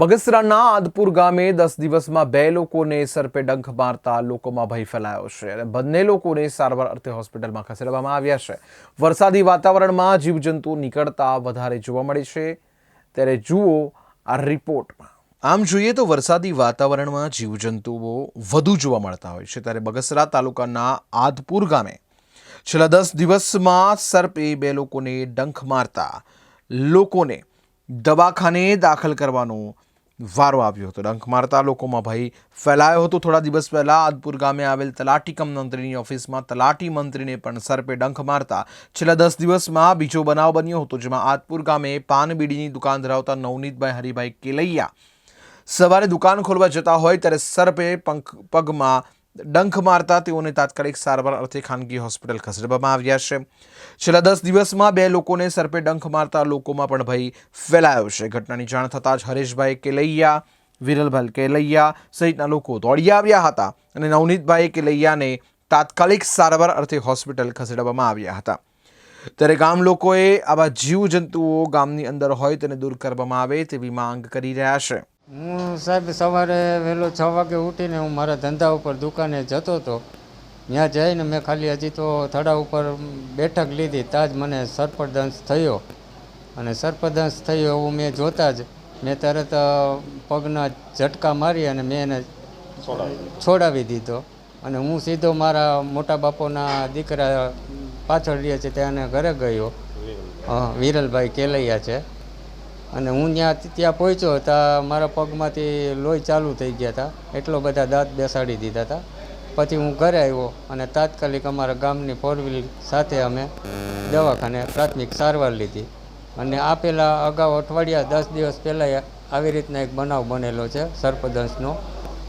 બગસરાના આદપુર ગામે દસ દિવસમાં બે લોકોને સર્પે ડંખ મારતા લોકોમાં ભય ફેલાયો છે અને બંને લોકોને સારવાર અર્થે હોસ્પિટલમાં ખસેડવામાં આવ્યા છે. વરસાદી વાતાવરણમાં જીવજંતુ નીકળતા વધારે જોવા મળે છે. ત્યારે જુઓ આ રિપોર્ટમાં. આમ જોઈએ તો વરસાદી વાતાવરણમાં જીવજંતુઓ વધુ જોવા મળતા હોય છે. ત્યારે બગસરા તાલુકાના આદપુર ગામે છેલ્લા દસ દિવસમાં સર્પે બે લોકોને ડંખ મારતા લોકોને દવાખાને દાખલ કરવાનો વારો આવ્યો હતો. ડંખ મારતા લોકોમાં ભય ફેલાયો હતો. થોડા દિવસ પહેલાં આદપુર ગામે આવેલ તલાટી કમ મંત્રીની ઓફિસમાં તલાટી મંત્રીને પણ સર્પે ડંખ મારતા છેલ્લા દસ દિવસમાં બીજો બનાવ બન્યો હતો, જેમાં આદપુર ગામે પાનબીડીની દુકાન ધરાવતા નવનીતભાઈ હરિભાઈ કેલૈયા સવારે દુકાન ખોલવા જતા હોય ત્યારે સર્પે પંખ, પગમાં ડંખ મારતા તેઓને તાત્કાલિક સારવાર અર્થે ખાનગી હોસ્પિટલ ખસેડવામાં આવ્યા છે. છેલ્લા દસ દિવસમાં બે લોકોને સર્પે ડંખ મારતા લોકોમાં પણ ભય ફેલાયો છે. ઘટનાની જાણ થતાં જ હરેશભાઈ કેલૈયા, વિરલભાઈ કેલૈયા સહિતના લોકો દોડી આવ્યા હતા અને નવનીતભાઈ કેલૈયાને તાત્કાલિક સારવાર અર્થે હોસ્પિટલ ખસેડવામાં આવ્યા હતા. ત્યારે ગામ લોકોએ આવા જીવજંતુઓ ગામની અંદર હોય તેને દૂર કરવામાં આવે તેવી માંગ કરી રહ્યા છે. હું સાહેબ સવારે વહેલો છ વાગે ઉઠીને હું મારા ધંધા ઉપર દુકાને જતો હતો. ત્યાં જઈને મેં ખાલી હજી તો થડા ઉપર બેઠક લીધી ત્યાં જ મને સર્પદંશ થયો. અને સર્પદંશ થયો એવું મેં જોતાં જ, મેં તરત પગના ઝટકા મારી અને મેં એને છોડાવી દીધો. અને હું સીધો મારા મોટા બાપોના દીકરા પાછળ રહે છે, ત્યાં ઘરે ગયો. હા વિરલભાઈ કેલૈયા છે. અને હું ત્યાં ત્યાં પહોંચ્યો ત્યાં મારા પગમાંથી લોહી ચાલુ થઈ ગયા હતા એટલો બધા દાંત બેસાડી દીધા હતા પછી હું ઘરે આવ્યો અને તાત્કાલિક અમારા ગામની ફોર વ્હીલ સાથે અમે દવાખાને પ્રાથમિક સારવાર લીધી. અને આ પહેલાં અગાઉ અઠવાડિયા દસ દિવસ પહેલાં આવી રીતના એક બનાવ બનેલો છે, સર્પદંશનો.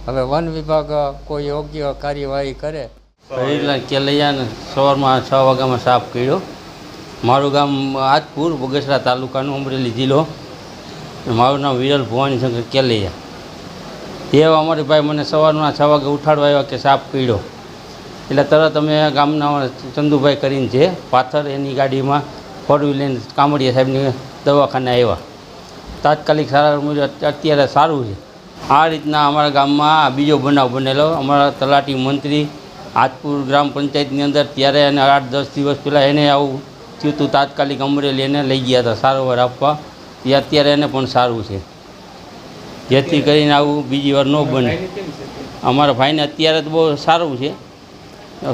હવે વન વિભાગ કોઈ યોગ્ય કાર્યવાહી કરે. હરિલાલ કેલૈયાને સવારમાં છ વાગ્યામાં સાફ કર્યો. મારું ગામ આજપુર બગસરા તાલુકાનું અમરેલી જિલ્લો. મારું નામ વિરલ ભવાની શંકર કેલૈયા. એ અમારી ભાઈ મને સવારના છ વાગે ઉઠાડવા આવ્યા કે સાપ પીડ્યો. એટલે તરત અમે ગામના ચંદુભાઈ કરીને છે પાથર એની ગાડીમાં ફોર લઈને કામડિયા સાહેબની દવાખાને આવ્યા. તાત્કાલિક સારા મુજબ અત્યારે સારું છે. આ રીતના અમારા ગામમાં બીજો બનાવ બનેલો. અમારા તલાટી મંત્રી આજપુર ગ્રામ પંચાયતની અંદર ત્યારે એને આઠ દસ દિવસ પહેલાં એને આવું થયું હતું તાત્કાલિક અમરેલી એને લઈ ગયા હતા સારવાર આપવા. એ અત્યારે એને પણ સારું છે. જેથી કરીને આવું બીજી વાર ન બને. અમારા ભાઈને અત્યારે તો બહુ સારું છે.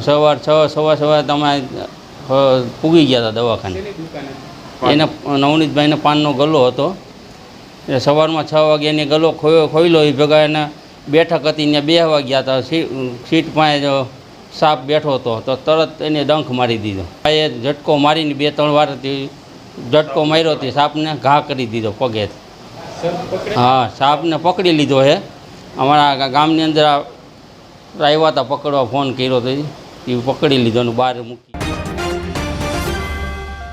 સવાર છ સવા સવારે તમે પૂગી ગયા હતા દવાખાને. એને નવનીતભાઈને પાનનો ગલ્લો હતો. એ સવારમાં છ વાગે એને ગલો ખોયો ખોઈલો એ ભેગા એને બેઠક હતી ને બે ગયા હતા. સીટ પાસે સાપ બેઠો હતો તો તરત એને ડંખ મારી દીધો. એ ઝટકો મારીને બે ત્રણ વાર ઝટકો માર્યો હતો સાપને ઘા કરી દીધો પગે હા, સાપને પકડી લીધો છે અમારા ગામની અંદર આવ્યા હતા પકડવા, ફોન કર્યો તો એ પકડી લીધો અને બહાર મૂકી.